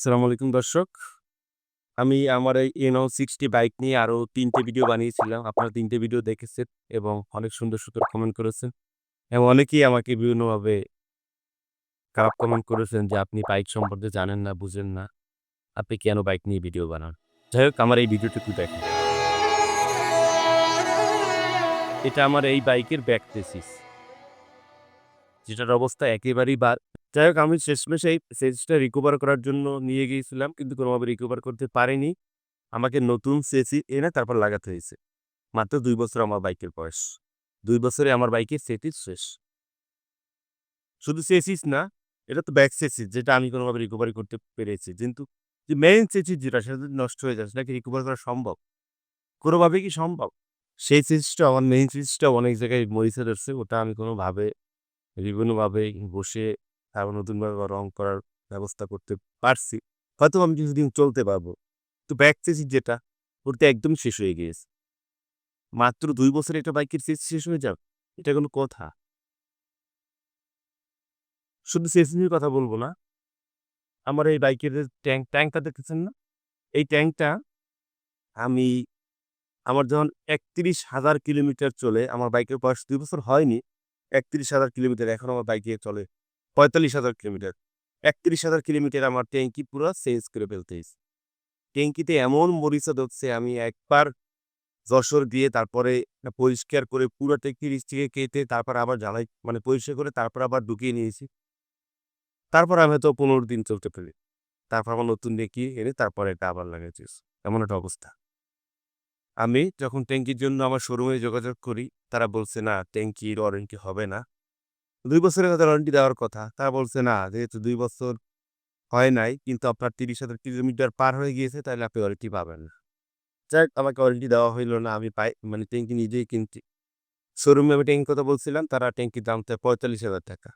আসসালামু আলাইকুম দর্শক। আমি আমার এই এনও 60 বাইক নিয়ে আরও তিনটে ভিডিও বানিয়েছিলাম। আপনারা তিনটে ভিডিও দেখেছেন এবং অনেক সুন্দর, সুন্দর কমেন্ট করেছেন। এবং অনেকেই আমাকে বিভিন্নভাবে খারাপ কমেন্ট করেছেন যে, "আপনি বাইক সম্পর্কে জানেন না, বুঝেন না। আপনি কেন বাইক নিয়ে ভিডিও বানান?" যাই হোক আমার এই ভিডিওটুকু দেখেন। এটা আমার এই বাইকের ব্যাক। যেটার অবস্থা একেবারেই যাই হোক আমি শেষমেশ এই চেসিসটা রিকভার করার জন্য নিয়ে গিয়েছিলাম কিন্তু কোনোভাবে রিকভার করতে পারিনি। আমাকে নতুন চেসি এনে তারপর লাগাতে হয়েছে। মাত্র দুই বছর আমার বাইকের বয়স। দুই বছরে আমার বাইকের চেসিস শেষ। শুধু চেসিস না, এটা তো ব্যাক চেসিস যেটা আমি কোনোভাবে রিকভারি করতে পেরেছি। কিন্তু যে মেইন চেসিস যেটা সেটা যদি নষ্ট হয়ে যায় সেটা কি রিকভার করা সম্ভব? কোনোভাবে কি সম্ভব? সেই চেসিসটা আমার মেইন চেসিসটা অনেক জায়গায় মরিচা ধরছে। ওটা আমি কোনোভাবে বিভিন্নভাবে বসে আবার নতুনভাবে রং করার ব্যবস্থা করতে পারছি। হয়তো আমি কিছুদিন চলতে পারব। তো ব্যাক চেসিস যেটা ওটা একদম শেষ হয়ে গিয়েছে। মাত্র দুই বছরে একটা বাইকের চেসিস শেষ হয়ে যাবে? এটা কোনো কথা? শুধু চেসিসের কথা বলব না। আমার এই বাইকের যে ট্যাঙ্ক, ট্যাঙ্কটা দেখতেছেন না? এই ট্যাঙ্কটা আমি আমার যখন ৩১,০০০ কিলোমিটার চলে, আমার বাইকের বয়স দুই বছর হয়নি। ৩১,০০০ কিলোমিটার এখন আমার বাইকে দিয়ে চলে ৪৫,০০০ কিলোমিটার। ৩১,০০০ কিলোমিটার আমার ট্যাঙ্কি পুরা চেঞ্জ করে ফেলতে হইছে। ট্যাঙ্কিতে এমন মরিচা ধরছে আমি একবার যশোর দিয়ে তারপরে পরিষ্কার করে পুরো ট্যাঙ্কি থেকে কেটে তারপর আবার জ্বালাই মানে পরিষ্কার করে তারপর আবার ঢুকিয়ে নিয়েছি। তারপর আমি হয়তো ১৫ দিন চলতে পারি। তারপর আবার নতুন ট্যাঙ্কি এনে তারপরে এটা আবার লাগাইছি। এমন একটা অবস্থা। আমি যখন ট্যাঙ্কির জন্য আমার শোরুমে যোগাযোগ করি, তারা বলছে, "না, ট্যাঙ্কির ওয়ারেন্টি হবে না।" ২ বছরের হয়তো ওয়ারেন্টি দেওয়ার কথা। তারা বলছে, "না, যেহেতু দুই বছর হয় নাই কিন্তু আপনার ৩০,০০০ কিলোমিটার পার হয়ে গিয়েছে তাহলে আপনি ওয়ারেন্টি পাবেন না।" যাক আমাকে ওয়ারেন্টি দেওয়া হইল না। আমি পাই মানে ট্যাঙ্কি নিজেই কিনছি। শোরুমে আমি ট্যাঙ্কির কথা বলছিলাম, তারা ট্যাঙ্কির দাম তো পঁয়তাল্লিশ হাজার টাকা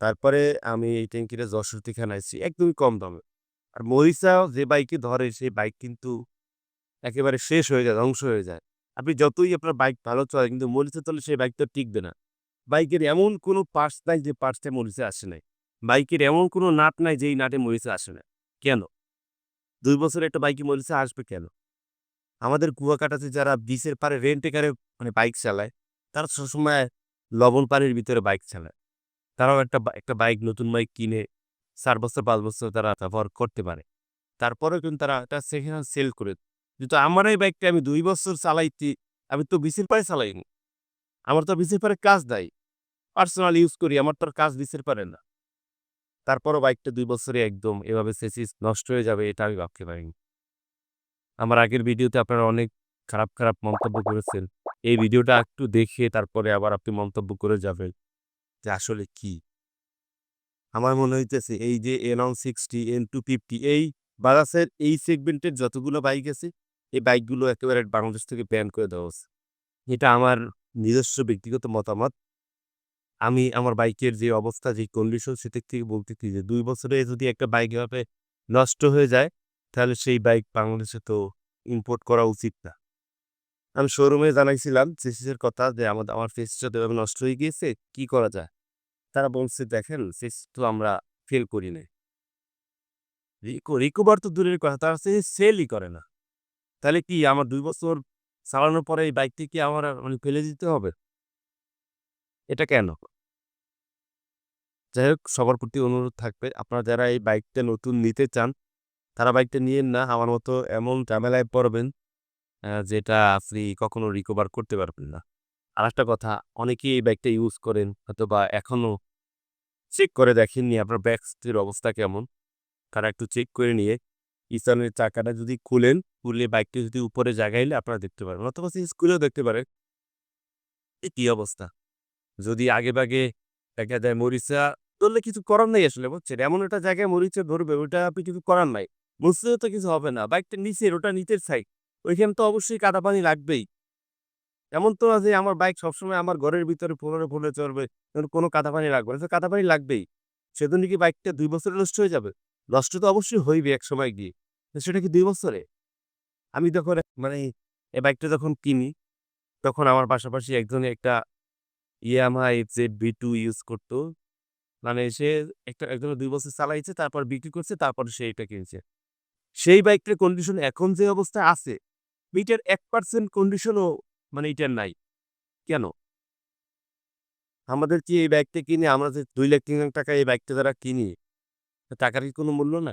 তারপরে আমি এই ট্যাঙ্কিটা যশোর থেকে আনাইছি একদমই কম দামে। আর মরিচা যে বাইকে ধরে সেই বাইক কিন্তু একেবারে শেষ হয়ে যায়, ধ্বংস হয়ে যায়। আপনি যতই আপনার বাইক ভালো চলে কিন্তু মরিচা তলে সেই বাইক তো টিকবে না। বাইকের এমন কোনো পার্টস নাই যে পার্টসে মরিচা আসে নাই। বাইকের এমন কোনো নাট নাই যেই নাটে মরিচা আসে না। কেন? দুই বছরে একটা বাইকে মরিচা আসবে কেন? আমাদের কুয়াকাটাতে যারা বিচের পারে রেন্ট এ কারে মানে বাইক চালায়, তারা সবসময় লবণ পানির ভিতরে বাইক চালায়। তারাও একটা একটা বাইক নতুন বাইক কিনে চার বছর পাঁচ বছর তারা ব্যবহার করতে পারে। তারপরেও কিন্তু তারা এটা হ্যান্ড সেল করে কিন্তু আমার এই বাইকটা আমি দুই বছর চালাইছি, আমি তো বিচের পাড়ে চালাইনি। আমার তো বিচের পাড়ে কাজ নাই। পার্সোনাল ইউজ করি, আমার তো কাজ বিচের পারে না। তারপরও বাইকটা দুই বছরে একদম এভাবে সেসিস নষ্ট হয়ে যাবে এটা আমি ভাবতে পারিনি। আমার আগের ভিডিওতে আপনারা অনেক খারাপ, খারাপ মন্তব্য করেছেন। এই ভিডিওটা একটু দেখে তারপরে আবার আপনি মন্তব্য করে যাবেন যে আসলে কি? আমার মনে হইতেছে এই যে N160, N250 এই বাজাজের এই সেগমেন্টের যতগুলো বাইক আছে, এই বাইকগুলো একেবারে বাংলাদেশ থেকে ব্যান করে দেওয়া হচ্ছে এটা আমার নিজস্ব ব্যক্তিগত মতামত। আমি আমার বাইকের যে অবস্থা, যে কন্ডিশন সেদিক থেকে বলতেছি যে দুই বছরে যদি একটা বাইক এভাবে নষ্ট হয়ে যায়, তাহলে সেই বাইক বাংলাদেশে তো ইম্পোর্ট করা উচিত না। আমি শোরুমে জানাইছিলাম চেসিসের কথা যে আমা আমার চেসিসটা তো এভাবে নষ্ট হয়ে গিয়েছে, কি করা যায়? তারা বলছে, "দেখেন চেসিস তো আমরা ফেল করি নাই।" রিকো রিকভার তো দূরের কথা, তারা সেলই করে না। তাহলে কি আমার দুই বছর চালানোর পরে এই বাইকটি কি আমার মানে ফেলে দিতে হবে? এটা কেন? যাই হোক সবার প্রতি অনুরোধ থাকবে, আপনারা যারা এই বাইকটা নতুন নিতে চান, তারা বাইকটা নিয়েন না। আমার মতো এমন ঝামেলায় পড়বেন যেটা আপনি কখনো রিকভার করতে পারবেন না। আরেকটা কথা, অনেকেই এই বাইকটা ইউজ করেন হয়তোবা এখনও চেক করে দেখেননি আপনার ব্যাক সিটের অবস্থা কেমন। তারা একটু চেক করে নিয়ে ইসানের চাকাটা যদি খুলেন, খুলে বাইকটা যদি উপরে জাগাইলে আপনারা দেখতে পারবেন। অথবা চেসিস খুলেও দেখতে পারেন। কি অবস্থা? যদি আগেভাগে দেখা যায় মরিচা ধরলে কিছু করার নাই আসলে বুঝছেন? এমন একটা জায়গায় মরিচা ধরবে ওটা আপনি কিছু করার নাই। মুছলেও তো কিছু হবে না। বাইকটা নিচের ওটা নিচের সাইড। ওইখানে তো অবশ্যই কাদা পানি লাগবেই। এমন তো না যে আমার বাইক সবসময় আমার ঘরের ভিতরে ফুলরে ফুলে চলবে, কোনো কাদা পানি লাগবে না। কাদা পানি লাগবেই। সেজন্য কি বাইকটা দুই বছরে নষ্ট হয়ে যাবে? নষ্ট তো অবশ্যই হইবে এক সময় গিয়ে। সেটা কি দুই বছরে? আমি তখন মানে এই বাইকটা যখন কিনি, তখন আমার পাশাপাশি একজন একটা ইয়ামাহা এফজেড ভি2 ইউজ করতো। মানে সে একটা একজন দুই বছর চালাইছে, তারপর বিক্রি করছে, তারপর সে এটা কিনছে। সেই বাইকটার কন্ডিশন এখন যে অবস্থায় আছে, এইটার এক পার্সেন্ট কন্ডিশনও মানে এইটার নাই। কেন? আমাদের কি এই বাইকটা কিনে আমরা যে দুই লাখ তিন লাখ টাকা এই বাইকটা যারা কিনি, টাকার কি কোনো মূল্য না?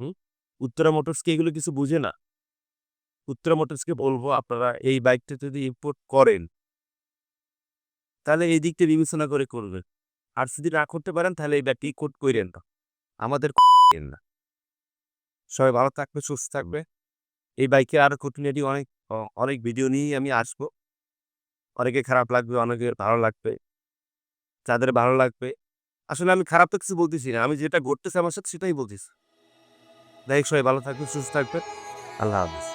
হুম? উত্তরা মোটরস কি এগুলো কিছু বুঝে না? উত্তরা মোটরসকে বলব আপনারা এই বাইকটা যদি ইম্পোর্ট করেন তাহলে এই দিকটা বিবেচনা করে করবেন। আর যদি না করতে পারেন তাহলে এই বাইকটা ইম্পোর্ট কইরেন না। আমাদের না। সবাই ভালো থাকবে, সুস্থ থাকবে। এই বাইকের আরও খুঁটিনাটি অনেক অনেক ভিডিও নিয়েই আমি আসব। অনেকে খারাপ লাগবে, অনেকে ভালো লাগবে। যাদের ভালো লাগবে আসলে আমি খারাপ তো কিছু বলতেছি না। আমি যেটা ঘটতেছে আমার সাথে সেটাই বলতেছি। হোক সবাই ভালো থাকবে সুস্থ থাকবে আল্লাহ হাফেজ।